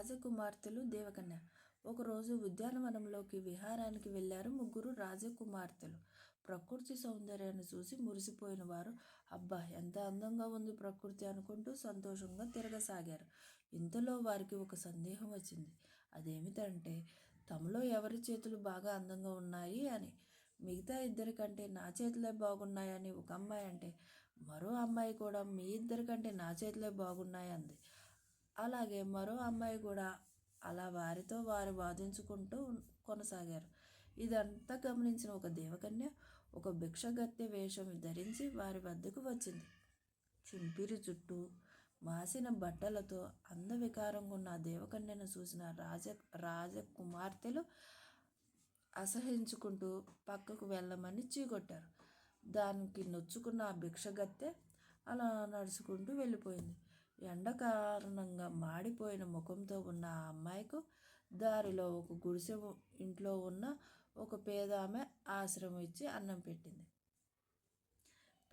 రాజకుమార్తెలు దేవకన్య. ఒకరోజు ఉద్యానవనంలోకి విహారానికి వెళ్ళారు ముగ్గురు రాజకుమార్తెలు. ప్రకృతి సౌందర్యాన్ని చూసి మురిసిపోయిన వారు అబ్బా ఎంత అందంగా ఉంది ప్రకృతి అనుకుంటూ సంతోషంగా తిరగసాగారు. ఇంతలో వారికి ఒక సందేహం వచ్చింది. అదేమిటంటే తమలో ఎవరి చేతులు బాగా అందంగా ఉన్నాయి అని? మిగతా ఇద్దరికంటే నా చేతులే బాగున్నాయని ఒక అమ్మాయి అంటే మరో అమ్మాయి కూడా మీ ఇద్దరికంటే నా చేతులే బాగున్నాయి అంది. అలాగే మరో అమ్మాయి కూడా అలా వారితో వారు వాదించుకుంటూ కొనసాగారు. ఇదంతా గమనించిన ఒక దేవకన్య ఒక భిక్షగత్తె వేషం ధరించి వారి వద్దకు వచ్చింది. చింపిరి చుట్టూ మాసిన బట్టలతో అందవికారంగా ఉన్న దేవకన్యను చూసిన రాజ రాజకుమార్తెలు అసహించుకుంటూ పక్కకు వెళ్ళమని చీకొట్టారు. దానికి నొచ్చుకున్న ఆ భిక్షగత్తె అలా నడుచుకుంటూ వెళ్ళిపోయింది. ఎండ కారణంగా మాడిపోయిన ముఖంతో ఉన్న ఆ అమ్మాయికు దారిలో ఒక గుడిసె ఇంట్లో ఉన్న ఒక పేద ఆమె ఆశ్రమం ఇచ్చి అన్నం పెట్టింది.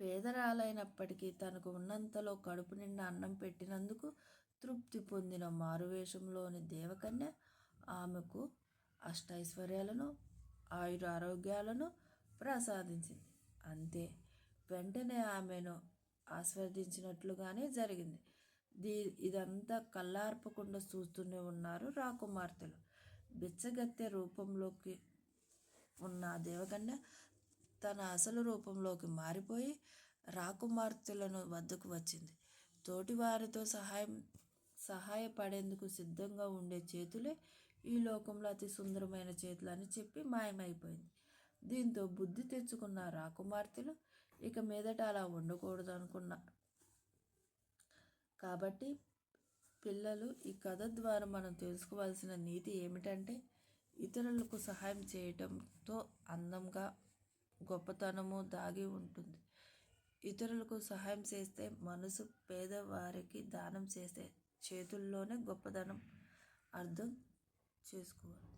పేదరాలైనప్పటికీ తనకు ఉన్నంతలో కడుపు నిండా అన్నం పెట్టినందుకు తృప్తి పొందిన మారువేషంలోని దేవకన్య ఆమెకు అష్టైశ్వర్యాలను ఆయుర ఆరోగ్యాలను ప్రసాదించింది. అంతే వెంటనే ఆమెను ఆస్వాదించినట్లుగానే జరిగింది. దీ ఇదంతా కళ్ళార్పకుండా చూస్తూనే ఉన్నారు రాకుమార్తెలు. బిచ్చగత్తె రూపంలోకి ఉన్న దేవకన్య తన అసలు రూపంలోకి మారిపోయి రాకుమార్తెలను వద్దకు వచ్చింది. తోటివారితో సహాయం సహాయపడేందుకు సిద్ధంగా ఉండే చేతులే ఈ లోకంలో అతి సుందరమైన చేతులు అని చెప్పి మాయమైపోయింది. దీంతో బుద్ధి తెచ్చుకున్న రాకుమార్తెలు ఇక మీదట అలా ఉండకూడదు అనుకున్న కాబట్టి పిల్లలు ఈ కథ ద్వారా మనం తెలుసుకోవాల్సిన నీతి ఏమిటంటే ఇతరులకు సహాయం చేయటంతో అందంగా గొప్పతనము దాగి ఉంటుంది. ఇతరులకు సహాయం చేస్తే మనసు పేదవారికి దానం చేస్తే చేతుల్లోనే గొప్పదనం అర్థం చేసుకోవాలి.